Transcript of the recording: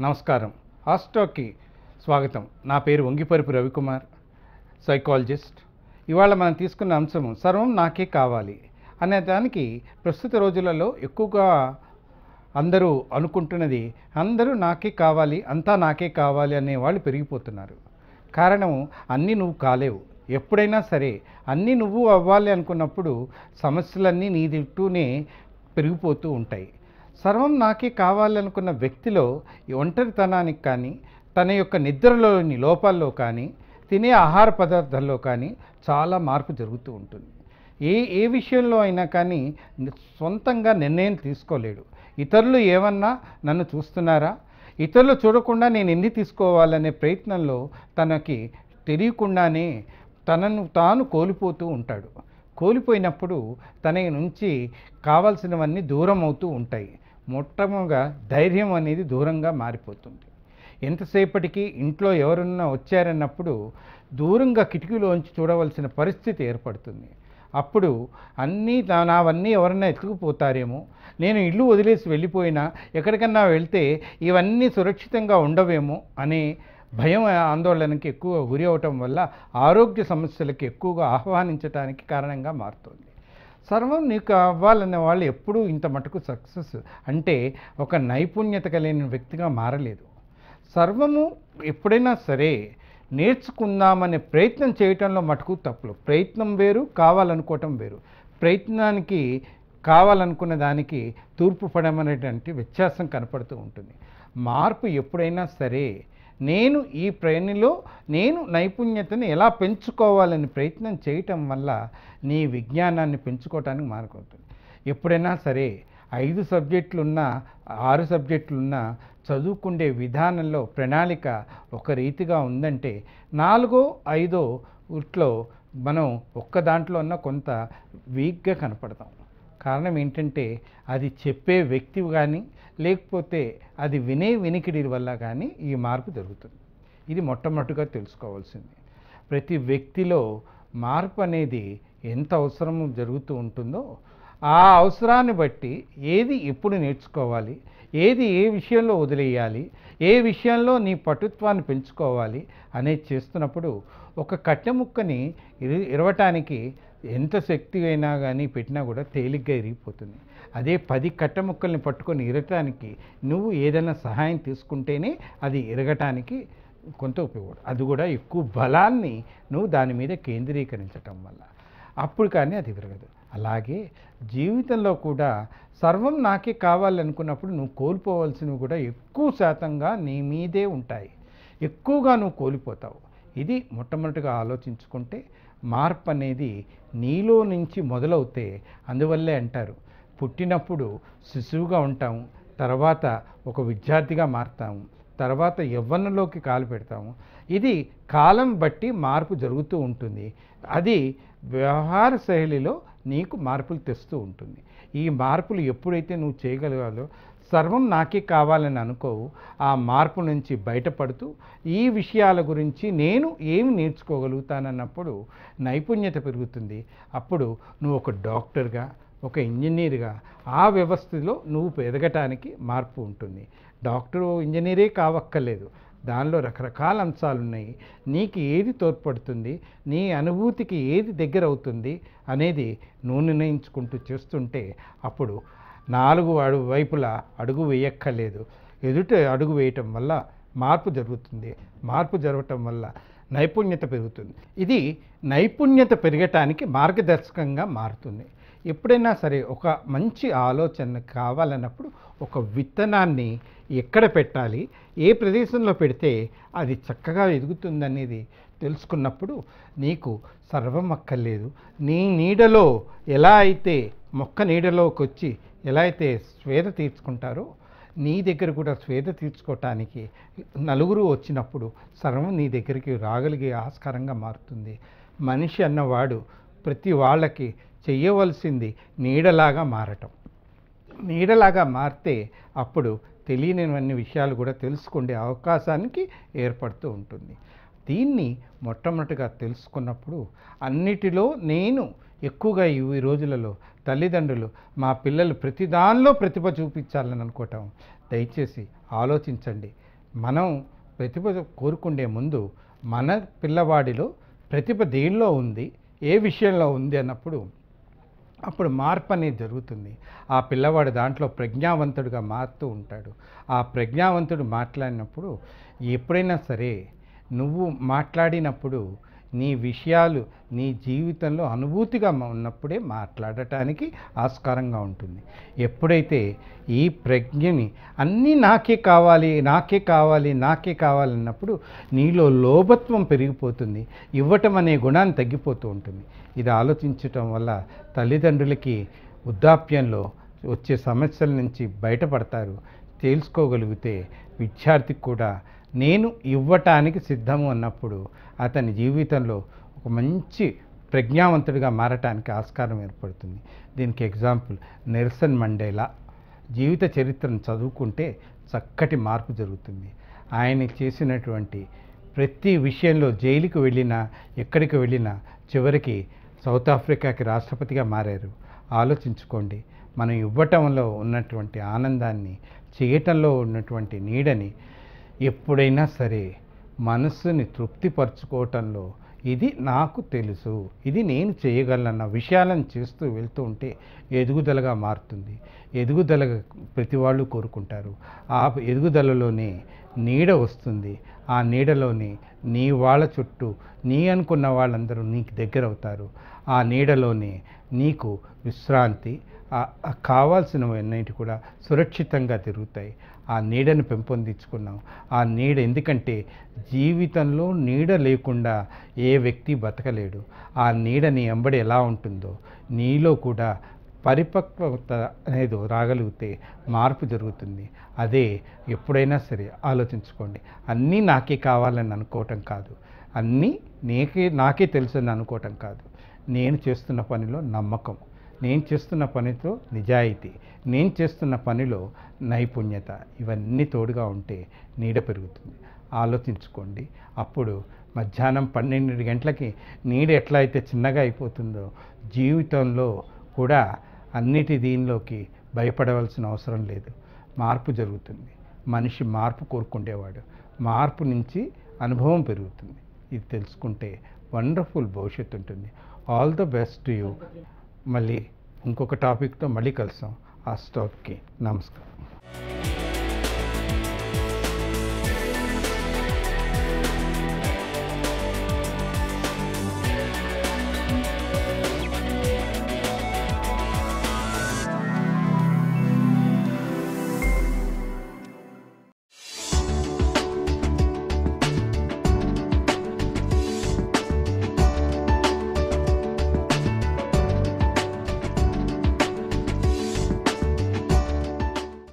నమస్కారం. హాస్టాక్కి స్వాగతం. నా పేరు వంగిపరుపు రవికుమార్ సైకాలజిస్ట్. ఇవాళ మనం తీసుకున్న అంశం సర్వం నాకే కావాలి అనే దానికి ప్రస్తుత రోజులలో ఎక్కువగా అందరూ అనుకుంటున్నది అందరూ నాకే కావాలి అంతా నాకే కావాలి అనే వాళ్ళు పెరిగిపోతున్నారు. కారణం అన్నీ నువ్వు కాలేవు. ఎప్పుడైనా సరే అన్నీ నువ్వు అవ్వాలి అనుకున్నప్పుడు సమస్యలన్నీ నీ చుట్టూనే పెరిగిపోతూ ఉంటాయి. సర్వం నాకే కావాలనుకున్న వ్యక్తిలో ఈ ఒంటరితనానికి కానీ తన యొక్క నిద్రలోని లోపాల్లో కానీ తినే ఆహార పదార్థాల్లో కానీ చాలా మార్పు జరుగుతూ ఉంటుంది. ఏ ఏ విషయంలో అయినా కానీ సొంతంగా నిర్ణయం తీసుకోలేడు. ఇతరులు ఏమన్నా నన్ను చూస్తున్నారా? ఇతరులు చూడకుండా నేను ఎన్ని తీసుకోవాలనే ప్రయత్నంలో తనకి తెలియకుండానే తనను తాను కోల్పోతూ ఉంటాడు. కోల్పోయినప్పుడు తన నుంచి కావాల్సినవన్నీ దూరం అవుతూ ఉంటాయి. మొట్టమొదటిగా ధైర్యం అనేది దూరంగా మారిపోతుంది. ఎంతసేపటికి ఇంట్లో ఎవరన్నా వచ్చారన్నప్పుడు దూరంగా కిటికీలోంచి చూడవలసిన పరిస్థితి ఏర్పడుతుంది. అప్పుడు అన్నీ నా- నావన్నీ ఎవరన్నా ఎత్తుకుపోతారేమో నేను ఇల్లు వదిలేసి వెళ్ళిపోయినా ఎక్కడికన్నా వెళ్తే ఇవన్నీ సురక్షితంగా ఉండవేమో అనే భయం ఆందోళనకి ఎక్కువ గురి అవటం వల్ల ఆరోగ్య సమస్యలకు ఎక్కువగా ఆహ్వానించడానికి కారణంగా మారుతుంది. సర్వం నీకు అవ్వాలనే వాళ్ళు ఎప్పుడూ ఇంత మటుకు సక్సెస్ అంటే ఒక నైపుణ్యత కలిగిన వ్యక్తిగా మారలేదు. సర్వము ఎప్పుడైనా సరే నేర్చుకుందామనే ప్రయత్నం చేయటంలో మటుకు తప్పులు. ప్రయత్నం వేరు కావాలనుకోవటం వేరు. ప్రయత్నానికి కావాలనుకున్న దానికి తూర్పు పడమనేటువంటి వ్యత్యాసం కనపడుతూ ఉంటుంది. మార్పు ఎప్పుడైనా సరే నేను ఈ ప్రయాణిలో నేను నైపుణ్యతని ఎలా పెంచుకోవాలని ప్రయత్నం చేయటం వల్ల నీ విజ్ఞానాన్ని పెంచుకోవటానికి మార్గవుతుంది ఎప్పుడైనా సరే ఐదు సబ్జెక్టులున్నా ఆరు సబ్జెక్టులున్నా చదువుకుండే విధానంలో ప్రణాళిక ఒక రీతిగా ఉందంటే నాలుగో ఐదో ఇట్లో మనం ఒక్క దాంట్లో ఉన్న కొంత వీక్గా కనపడతాం. కారణం ఏంటంటే అది చెప్పే వ్యక్తి కానీ లేకపోతే అది వినే వినికిడి వల్ల కానీ ఈ మార్పు జరుగుతుంది. ఇది మొట్టమొదటిగా తెలుసుకోవాల్సింది. ప్రతి వ్యక్తిలో మార్పు అనేది ఎంత అవసరం జరుగుతూ ఉంటుందో ఆ అవసరాన్ని బట్టి ఏది ఎప్పుడు నేర్చుకోవాలి ఏది ఏ విషయంలో వదిలేయాలి ఏ విషయంలో నీ పటుత్వాన్ని పెంచుకోవాలి అనేది చేస్తున్నప్పుడు ఒక కట్టె ముక్కని ఇరవటానికి ఎంత శక్తి అయినా కానీ పెట్టినా కూడా తేలిగ్గా ఇరిగిపోతుంది. అదే పది కట్ట ముక్కల్ని పట్టుకొని ఇరగటానికి నువ్వు ఏదైనా సహాయం తీసుకుంటేనే అది ఇరగటానికి కొంత ఉపయోగపడు అది కూడా ఎక్కువ బలాన్ని నువ్వు దాని మీద కేంద్రీకరించటం వల్ల. అప్పుడు కానీ అది విరగదు. అలాగే జీవితంలో కూడా సర్వం నాకే కావాలనుకున్నప్పుడు నువ్వు కోల్పోవలసినవి కూడా ఎక్కువ శాతంగా నీ మీదే ఉంటాయి. ఎక్కువగా నువ్వు కోల్పోతావు. ఇది మొట్టమొదటిగా ఆలోచించుకుంటే మార్పు అనేది నీలో నుంచి మొదలవుతే అందువల్లే అంటారు. పుట్టినప్పుడు శిశువుగా ఉంటాము తర్వాత ఒక విద్యార్థిగా మారుతాము తర్వాత యవ్వనంలోకి కాలు పెడతాము ఇది కాలం బట్టి మార్పు జరుగుతూ ఉంటుంది. అది వ్యవహార శైలిలో నీకు మార్పులు తెస్తూ ఉంటుంది. ఈ మార్పులు ఎప్పుడైతే నువ్వు చేయగలగాలో సర్వం నాకే కావాలని అనుకోవు. ఆ మార్పు నుంచి బయటపడుతూ ఈ విషయాల గురించి నేను ఏమి నేర్చుకోగలుగుతానన్నప్పుడు నైపుణ్యత పెరుగుతుంది. అప్పుడు నువ్వు ఒక డాక్టర్గా ఒక ఇంజనీర్గా ఆ వ్యవస్థలో నువ్వు ఎదగటానికి మార్పు ఉంటుంది. డాక్టరు ఇంజనీరే కావక్కర్లేదు. దానిలో రకరకాల అంశాలు ఉన్నాయి నీకు ఏది తోడ్పడుతుంది? నీ అనుభూతికి ఏది దగ్గర అవుతుంది అనేది నువ్వు నిర్ణయించుకుంటూ చేస్తుంటే అప్పుడు నాలుగు అడుగు వైపులా అడుగు వేయక్కర్లేదు. ఎదుట అడుగు వేయటం వల్ల మార్పు జరుగుతుంది. మార్పు జరగటం వల్ల నైపుణ్యత పెరుగుతుంది. ఇది నైపుణ్యత పెరగటానికి మార్గదర్శకంగా మారుతుంది. ఎప్పుడైనా సరే ఒక మంచి ఆలోచన కావాలన్నప్పుడు ఒక విత్తనాన్ని ఎక్కడ పెట్టాలి? ఏ ప్రదేశంలో పెడితే అది చక్కగా ఎదుగుతుందనేది తెలుసుకున్నప్పుడు నీకు సర్వం అక్కర్లేదు నీ నీడలో ఎలా అయితే మొక్క నీడలోకి వచ్చి ఎలా అయితే స్వేద తీర్చుకుంటారో నీ దగ్గర కూడా స్వేద తీర్చుకోవటానికి నలుగురు వచ్చినప్పుడు సర్వం నీ దగ్గరికి రాగలిగే ఆస్కారంగా మారుతుంది. మనిషి అన్నవాడు ప్రతి వాళ్ళకి చెయ్యవలసింది నీడలాగా మారటం. నీడలాగా మారితే అప్పుడు తెలియనివన్నీ విషయాలు కూడా తెలుసుకునే అవకాశానికి ఏర్పడుతూ ఉంటుంది. దీన్ని మొట్టమొదటిగా తెలుసుకున్నప్పుడు అన్నిటిలో నేను ఎక్కువగా ఈ ఈ రోజులలో తల్లిదండ్రులు మా పిల్లలు ప్రతి దానిలో ప్రతిభ చూపించాలని అనుకోవటం. దయచేసి ఆలోచించండి. మనం ప్రతిభ కోరుకుండే ముందు మన పిల్లవాడిలో ప్రతిభ దేనిలో ఉంది ఏ విషయంలో ఉంది అన్నప్పుడు అప్పుడు మార్పు అనేది జరుగుతుంది. ఆ పిల్లవాడు దాంట్లో ప్రజ్ఞావంతుడిగా మారుతూ ఉంటాడు. ఆ ప్రజ్ఞావంతుడు మాట్లాడినప్పుడు ఎప్పుడైనా సరే నువ్వు మాట్లాడినప్పుడు నీ విషయాలు నీ జీవితంలో అనుభూతిగా ఉన్నప్పుడే మాట్లాడటానికి ఆస్కారంగా ఉంటుంది. ఎప్పుడైతే ఈ ప్రజ్ఞని అన్నీ నాకే కావాలి నాకే కావాలి నాకే కావాలన్నప్పుడు నీలో లోభత్వం పెరిగిపోతుంది. ఇవ్వటం అనే గుణాన్ని తగ్గిపోతూ ఉంటుంది. ఇది ఆలోచించటం వల్ల తల్లిదండ్రులకి వృద్ధాప్యంలో వచ్చే సమస్యల నుంచి బయటపడతారు. తేల్చుకోగలిగితే విద్యార్థికి కూడా నేను ఇవ్వటానికి సిద్ధము అన్నప్పుడు అతని జీవితంలో ఒక మంచి ప్రజ్ఞావంతుడిగా మారటానికి ఆస్కారం ఏర్పడుతుంది. దీనికి ఎగ్జాంపుల్ నెల్సన్ మండేలా జీవిత చరిత్రను చదువుకుంటే చక్కటి మార్పు జరుగుతుంది. ఆయన చేసినటువంటి ప్రతి విషయంలో జైలుకు వెళ్ళినా ఎక్కడికి వెళ్ళినా చివరికి సౌత్ ఆఫ్రికాకి రాష్ట్రపతిగా మారారు. ఆలోచించుకోండి మనం ఇవ్వటంలో ఉన్నటువంటి ఆనందాన్ని చేయటంలో ఉన్నటువంటి నీడని ఎప్పుడైనా సరే మనస్సుని తృప్తిపరచుకోవటంలో ఇది నాకు తెలుసు ఇది నేను చేయగలనన్న విషయాలను చేస్తూ వెళ్తూ ఉంటే ఎదుగుదలగా మారుతుంది. ఎదుగుదలగా ప్రతి వాళ్ళు కోరుకుంటారు. ఆ ఎదుగుదలలోనే నీడ వస్తుంది. ఆ నీడలోనే నీ వాళ్ళ చుట్టూ నీ అనుకున్న వాళ్ళందరూ నీకు దగ్గర అవుతారు ఆ నీడలోనే నీకు విశ్రాంతి ఆ- కావాల్సినవన్నిటి కూడా సురక్షితంగా తిరుగుతాయి. ఆ నీడను పెంపొందించుకున్నాం. ఆ నీడ ఎందుకంటే జీవితంలో నీడ లేకుండా ఏ వ్యక్తి బతకలేడు. ఆ నీడ నీ ఎంబడి ఎలా ఉంటుందో నీలో కూడా పరిపక్వత అనేది రాగలిగితే మార్పు జరుగుతుంది. అదే ఎప్పుడైనా సరే ఆలోచించుకోండి. అన్నీ నాకే కావాలని అనుకోవటం కాదు. అన్నీ నీకే నాకే తెలుసని అనుకోవటం కాదు. నేను చేస్తున్న పనిలో నమ్మకం. నేను చేస్తున్న పనితో నిజాయితీ నేను చేస్తున్న పనిలో నైపుణ్యత ఇవన్నీ తోడుగా ఉంటే నీడ పెరుగుతుంది. ఆలోచించుకోండి. అప్పుడు మధ్యాహ్నం పన్నెండు గంటలకి నీడ ఎట్లా అయితే చిన్నగా అయిపోతుందో జీవితంలో కూడా అన్నిటి దీనిలోకి భయపడవలసిన అవసరం లేదు. మార్పు జరుగుతుంది. మనిషి మార్పు కోరుకుండేవాడు. మార్పు నుంచి అనుభవం పెరుగుతుంది. ఇది తెలుసుకుంటే వండర్ఫుల్ భవిష్యత్తు ఉంటుంది. All the best to you. మళ్ళీ ఇంకొక టాపిక్తో మళ్ళీ కలుస్తాం ఆ స్టాప్కి నమస్కారం